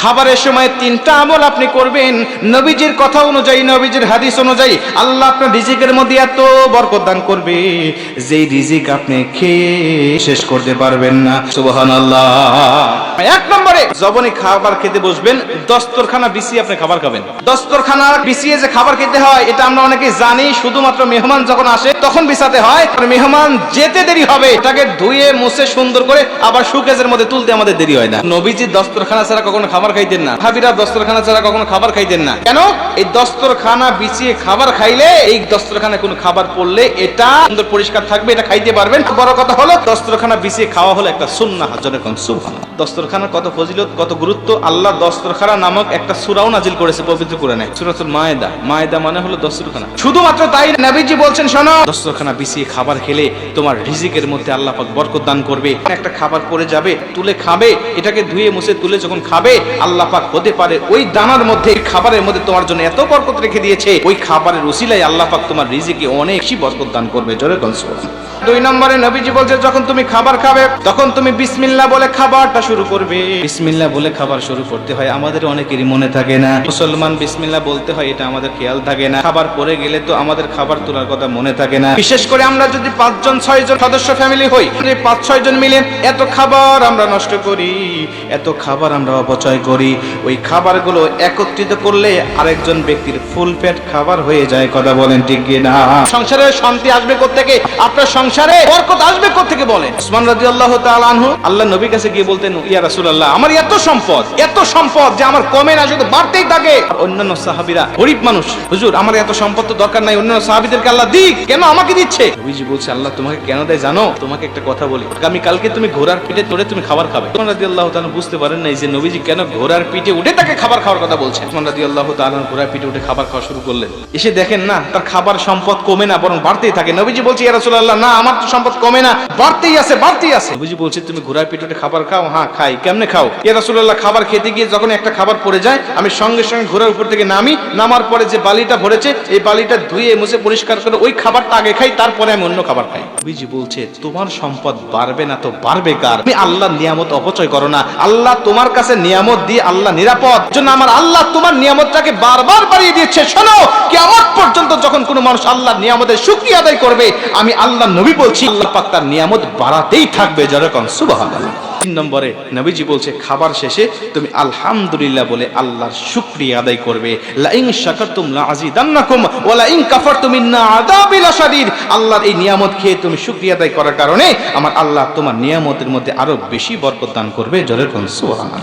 খাবারের সময় তিনটা আমল আপনি করবেন। নবীজির কথা অনুযায়ী, নবীজির হাদিস অনুযায়ী আল্লাহ আপনার রিজিকের মধ্যে এত বরকত দান করবে। যেই রিজিক আপনি খেয়ে শেষ করতে পারবেন না। সুবহান আল্লাহ এক নম্বরে যখনই খাবার খেতে বসবেন, দস্তরখানা বিছিয়ে আপনি খাবার খাবেন। দস্তরখানা বিছিয়ে যে খাবার খেতে হয়, এটা আমরা অনেকে জানি, শুধুমাত্র মেহমান যখন আসে, তখন বিছাতে হয়। আর মেহমান যেতে দেরি হবে, এটাকে ধুয়ে, মুছে, সুন্দর করে আবার সুকেজের মধ্যে তুলতে আমাদের দেরি হয় না। নবীজি দস্তরখানা ছাড়া কখনো খাবার খাইতেন না। ভাবিরা দস্তরখানা ছাড়া কখনো খাবার খাইতেন না। কেন? এই দস্তরখানা বিছিয়ে খাবার খাইলে, এই দস্তরখানায় কোনো খাবার পড়লে এটা সুন্দর পরিষ্কার থাকবে, এটা খাইতে পারবেন। বড় কথা হলো, দস্তরখানা বিছিয়ে খাওয়া হলো একটা সুন্নাহ যেরকম সুবহান দস্তরখানার কত ফজিলত, কত গুরুত্ব, আল্লাহ দস্তরখানা নামক একটা সূরাও নাজিল করেছে পবিত্র কোরআনে, সূরাতুল মায়েদা। মায়েদা মানে হলো দস্তরখানা। শুধুমাত্র তাই নবীজি বলছেন, শোনো, দস্তরখানা বিছিয়ে খাবার খেলে তোমার রিজিকের মধ্যে আল্লাহ পাক বরকত দান করবে। একটা খাবার পড়ে যাবে, তুলে খাবে, এটাকে ধুয়ে মুছে তুলে যখন খাবে আল্লাহ পাক হতে পারে ওই দানার মধ্যে এই খাবারের মধ্যে তোমার জন্য এত বরকত রেখে দিয়েছে। ওই খাবারের উসিলায় আল্লাহ পাক তোমার রিজিকে অনেক বেশি বরকত দান করবে। জোরে দুই নম্বরে নবীজি বলছে যখন তুমি খাবার খাবে তখন তুমি বিসমিল্লা বলে খাবারটা শুরু করবে। বিসমিল্লাহ বলে খাবার শুরু করতে হয় আমাদের অনেকেরই মনে থাকে না। মুসলমান বিসমিল্লা বলতে হয় এটা আমাদের খেয়াল থাকে না। খাবার পরে গেলে তো আমাদের খাবার তোলার কথা মনে থাকে না। বিশেষ করে আমরা যদি পাঁচজন ছয় জন সদস্য ফ্যামিলি হই পাঁচ ছয় জন মিলে এত খাবার আমরা নষ্ট করি এত খাবার আমরা অপচয় করি ওই খাবারগুলো একত্রিত করলে আরেকজন ব্যক্তির ফুল পেট খাবার হয়ে যায় কথা বলেন ঠিক না সংসারে শান্তি আসবে থেকে আপনার সংসারে বরকত আসবে থেকে বলেন? উসমান রাদিয়াল্লাহু তাআলা আনহু আল্লাহ নবীর কাছে গিয়ে বলতেন ইয়া রাসূলুল্লাহ আমার এত সম্পদ এত সম্পদ যে আমার কমে না শুধু বাড়তেই থাকে। অন্যান্য সাহাবীরা গরিব মানুষ হুজুর আমার এত সম্পদ তো দরকার নাই অন্যান্য সাহাবীদেরকে আল্লাহ দিক কেন আমাকে দিচ্ছে? নবীজি বলছে আল্লাহ তোমাকে কেন দেয় জানো? তোমাকে একটা কথা বলি আমি কালকে তুমি ঘোড়ার পিঠে চড়ে তুমি খাবার খাবে। উসমান রাদিয়াল্লাহু তাআলা বুঝতে পারেন নাই যে নবীজি কেন ঘোড়ার পিঠে উঠে তাকে খাবার খাওয়ার কথা বলছেন উসমান রাদিয়াল্লাহু তাআলা ঘোড়ার পিঠে উঠে খাবার খাওয়া শুরু করলেন। এসে দেখেন না, তার খাবার সম্পদ কমে না, বরং বাড়তেই থাকে। নবীজি বলছে, ইয়া রাসূলুল্লাহ, না, আমার তো সম্পদ কমে না, বাড়তেই আছে বাড়তেই আছে। নবীজি বলছে, তুমি ঘোড়ার পিঠে উঠে খাবার খাও? হ্যাঁ খাই। কেমনে খাও? ইয়া রাসূলুল্লাহ, খাবার খেতে গিয়ে যখন একটা খাবার পড়ে যায়, আমি সঙ্গে সঙ্গে ঘোড়ার উপর থেকে নামি, নামার পরে যে বালিটা ভরেছে, এই বালিটা ধুয়ে, মুছে, পরিষ্কার করে ওই খাবারটা আগে খাই, তারপরে আমি অন্য খাবার খাই। নবীজি বলছে, তোমার সম্পদ বাড়বে না তো বাড়বে কার? তুমি আল্লাহর নিয়ামত অপচয় করো না। আল্লাহ তোমার কাছে নিয়ামত দিয়ে আল্লাহ নিরাপদ। জন্য আমার আল্লাহ তোমার নিয়ামতটাকে বারবার বাড়িয়ে দিচ্ছে শোনো, কিয়ামত পর্যন্ত যখন কোনো মানুষ আল্লাহর নিয়ামতের শুকরিয়া আদায় করবে, আমি আল্লাহ নবী বলছি, আল্লাহ পাক তার নিয়ামত বাড়াতেই থাকবে যেরকম সুবহানাল্লাহ। তিন নম্বরে নবীজি বলছে, খাবার শেষে তুমি আলহামদুলিল্লাহ বলে আল্লাহর শুকরিয়া আদায় করবে। লাইন শাকারতুম লাযিদান্নাকুম ওয়া লাইন কাফারতুম ইন্না আযাবি লাশাদীদ আল্লাহর এই নিয়ামত খেয়ে তুমি শুকরিয়া আদায় করার কারণে আমার আল্লাহ তোমার নিয়ামতের মধ্যে আরও বেশি বরকত দান করবে জোরে কোন সুবহানাল্লাহ।